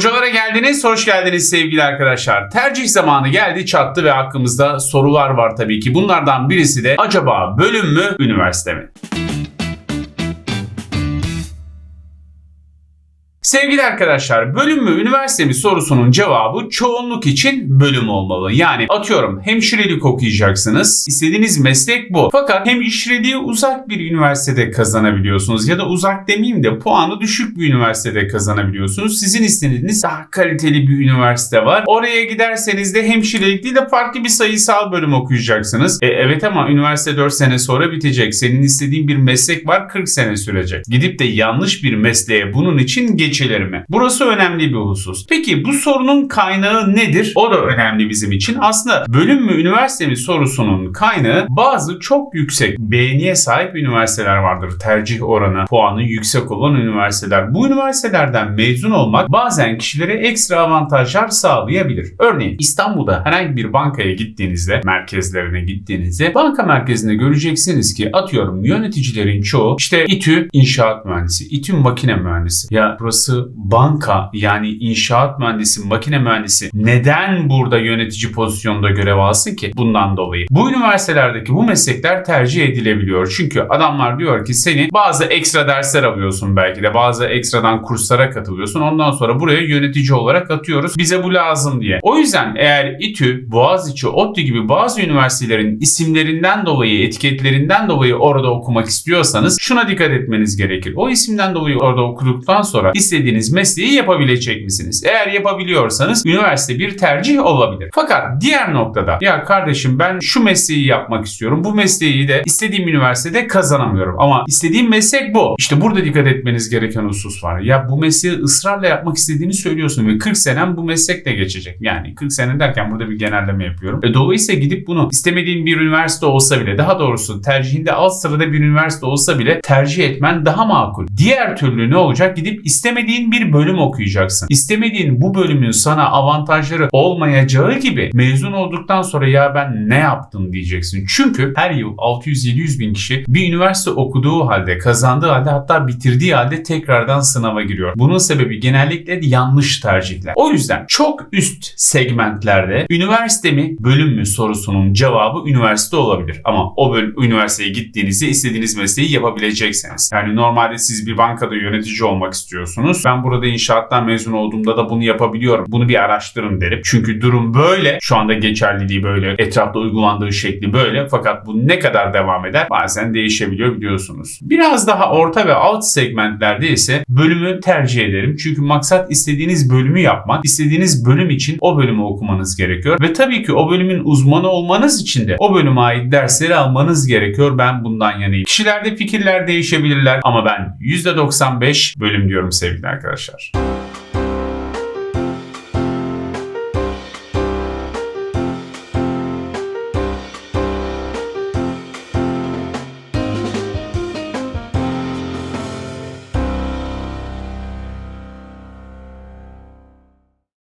Hocalara geldiniz, hoş geldiniz sevgili arkadaşlar. Tercih zamanı geldi, çattı ve hakkımızda sorular var tabii ki. Bunlardan birisi de acaba bölüm mü, üniversite mi? Sevgili arkadaşlar, bölüm mü, üniversite mi sorusunun cevabı çoğunluk için bölüm olmalı. Yani atıyorum hemşirelik okuyacaksınız. İstediğiniz meslek bu. Fakat hemşireliği uzak bir üniversitede kazanabiliyorsunuz. Ya da uzak demeyeyim de puanı düşük bir üniversitede kazanabiliyorsunuz. Sizin istediğiniz daha kaliteli bir üniversite var. Oraya giderseniz de hemşirelik değil de farklı bir sayısal bölüm okuyacaksınız. E, evet ama üniversite 4 sene sonra bitecek. Senin istediğin bir meslek var 40 sene sürecek. Gidip de yanlış bir mesleğe bunun için geçilir mi? Burası önemli bir husus. Peki bu sorunun kaynağı nedir? O da önemli bizim için. Aslında bölüm mü üniversite mi sorusunun kaynağı bazı çok yüksek beğeniye sahip üniversiteler vardır. Tercih oranı, puanı yüksek olan üniversiteler. Bu üniversitelerden mezun olmak bazen kişilere ekstra avantajlar sağlayabilir. Örneğin İstanbul'da herhangi bir bankaya gittiğinizde, merkezlerine gittiğinizde banka merkezinde göreceksiniz ki atıyorum yöneticilerin çoğu işte İTÜ inşaat mühendisi, İTÜ makine mühendisi. Ya burası banka yani inşaat mühendisi, makine mühendisi neden burada yönetici pozisyonda görev alsın ki? Bundan dolayı. Bu üniversitelerdeki bu meslekler tercih edilebiliyor. Çünkü adamlar diyor ki seni bazı ekstra dersler alıyorsun belki de bazı ekstradan kurslara katılıyorsun. Ondan sonra buraya yönetici olarak atıyoruz. Bize bu lazım diye. O yüzden eğer İTÜ, Boğaziçi, ODTÜ gibi bazı üniversitelerin isimlerinden dolayı, etiketlerinden dolayı orada okumak istiyorsanız şuna dikkat etmeniz gerekir. O isimden dolayı orada okuduktan sonra istediğiniz mesleği yapabilecek misiniz? Eğer yapabiliyorsanız üniversite bir tercih olabilir. Fakat diğer noktada ya kardeşim ben şu mesleği yapmak istiyorum. Bu mesleği de istediğim üniversitede kazanamıyorum. Ama istediğim meslek bu. İşte burada dikkat etmeniz gereken husus var. Ya bu mesleği ısrarla yapmak istediğini söylüyorsun ve 40 senem bu meslekle geçecek. Yani 40 sene derken burada bir genelleme yapıyorum. E, dolayısıyla gidip bunu istemediğin bir üniversite olsa bile daha doğrusu tercihinde alt sırada bir üniversite olsa bile tercih etmen daha makul. Diğer türlü ne olacak? Gidip istemediğin bir bölüm okuyacaksın. İstemediğin bu bölümün sana avantajları olmayacağı gibi mezun olduktan sonra ya ben ne yaptım diyeceksin. Çünkü her yıl 600-700 bin kişi bir üniversite okuduğu halde, kazandığı halde hatta bitirdiği halde tekrardan sınava giriyor. Bunun sebebi genellikle yanlış tercihler. O yüzden çok üst segmentlerde üniversite mi, bölüm mü sorusunun cevabı üniversite olabilir. Ama o bölüm üniversiteye gittiğinizde istediğiniz mesleği yapabileceksiniz. Yani normalde siz bir bankada yönetici olmak istiyorsunuz. Ben burada inşaattan mezun olduğumda da bunu yapabiliyorum. Bunu bir araştırın derim. Çünkü durum böyle. Şu anda geçerliliği böyle. Etrafta uygulandığı şekli böyle. Fakat bu ne kadar devam eder? Bazen değişebiliyor biliyorsunuz. Biraz daha orta ve alt segmentlerde ise bölümü tercih ederim. Çünkü maksat istediğiniz bölümü yapmak. istediğiniz bölüm için o bölümü okumanız gerekiyor. Ve tabii ki o bölümün uzmanı olmanız için de o bölüme ait dersleri almanız gerekiyor. Ben bundan yanayım. Kişilerde fikirler değişebilirler ama ben %95 bölüm diyorum sevgili arkadaşlar.